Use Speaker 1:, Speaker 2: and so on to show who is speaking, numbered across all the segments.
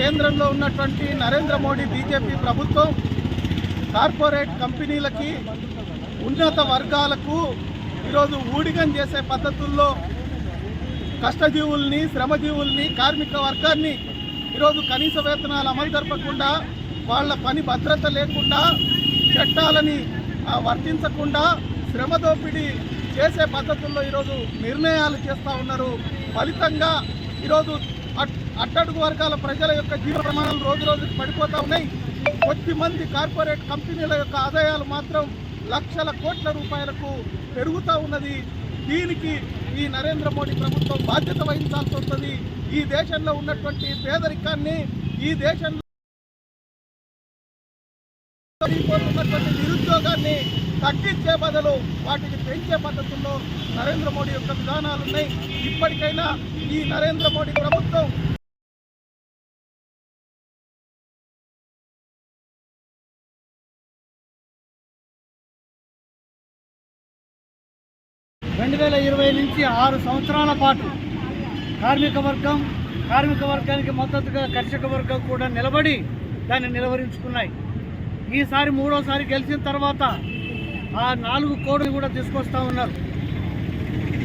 Speaker 1: కేంద్రంలో ఉన్నటువంటి నరేంద్ర మోడీ బీజేపీ ప్రభుత్వం కార్పొరేట్ కంపెనీలకి ఉన్నత వర్గాలకు ఈరోజు ఊడిగం చేసే పద్ధతుల్లో కష్టజీవుల్ని శ్రమజీవుల్ని కార్మిక వర్గాన్ని ఈరోజు కనీస వేతనాలు అమలు జరపకుండా వాళ్ళ పని భద్రత లేకుండా చట్టాలని వర్తించకుండా శ్రమ దోపిడీ చేసే పద్ధతుల్లో ఈరోజు నిర్ణయాలు చేస్తూ ఉన్నారు. ఫలితంగా ఈరోజు అట్టడుగు వర్గాల ప్రజల యొక్క జీవన ప్రమాణాలు రోజు రోజుకు పడిపోతూ ఉన్నాయి. కొద్ది మంది కార్పొరేట్ కంపెనీల యొక్క ఆదాయాలు మాత్రం లక్షల కోట్ల రూపాయలకు పెరుగుతూ ఉన్నది. దీనికి ఈ నరేంద్ర మోడీ ప్రభుత్వం బాధ్యత వహించాల్సి వస్తుంది. ఈ దేశంలో ఉన్నటువంటి పేదరికాన్ని ఈ దేశంలో ఉన్నటువంటి నిరుద్యోగాన్ని తగ్గించే బదులు వాటిని పెంచే పద్ధతుల్లో నరేంద్ర మోడీ యొక్క విధానాలు ఉన్నాయి. ఇప్పటికైనా ఈ నరేంద్ర మోడీ ప్రభుత్వం
Speaker 2: రెండు వేల ఇరవై నుంచి ఆరు సంవత్సరాల పాటు కార్మిక వర్గం కార్మిక వర్గానికి మద్దతుగా కర్షక వర్గం కూడా నిలబడి దాన్ని నిలవరించుకున్నాయి. ఈసారి మూడోసారి గెలిచిన తర్వాత ఆ నాలుగు కోడ్లు కూడా తీసుకొస్తా ఉన్నారు.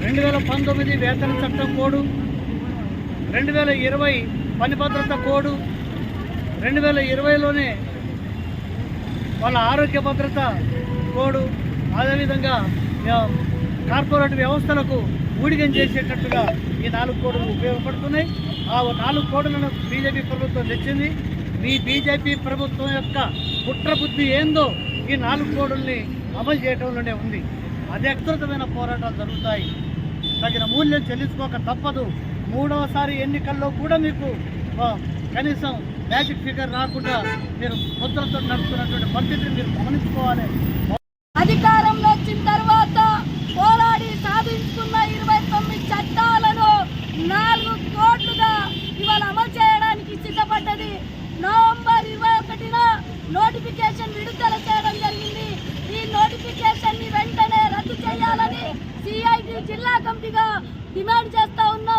Speaker 2: రెండు వేల పంతొమ్మిది వేతన చట్టం కోడు రెండు వేల ఇరవై పని భద్రత కోడు రెండు వేల ఇరవైలోనే వాళ్ళ ఆరోగ్య భద్రత కోడు. అదేవిధంగా కార్పొరేట్ వ్యవస్థలకు ఊడిగం చేసేటట్టుగా ఈ నాలుగు కోడులు ఉపయోగపడుతున్నాయి. ఆ నాలుగు కోడులను బీజేపీ ప్రభుత్వం తెచ్చింది. మీ బీజేపీ ప్రభుత్వం యొక్క కుట్ర బుద్ధి ఏందో ఈ నాలుగు కోడుల్ని అమలు చేయడంలోనే ఉంది. అదే అద్భుతమైన పోరాటాలు జరుగుతాయి. తగిన మూల్యం చెల్లించుకోక తప్పదు. మూడవసారి ఎన్నికల్లో కూడా మీకు కనీసం మ్యాజిక్ ఫిగర్ రాకుండా మీరు ముద్రతో నడుస్తున్నటువంటి పరిస్థితిని మీరు గమనించుకోవాలి.
Speaker 3: సిఐటి జిల్లా కమిటీగా డిమాండ్ చేస్తా ఉన్నాం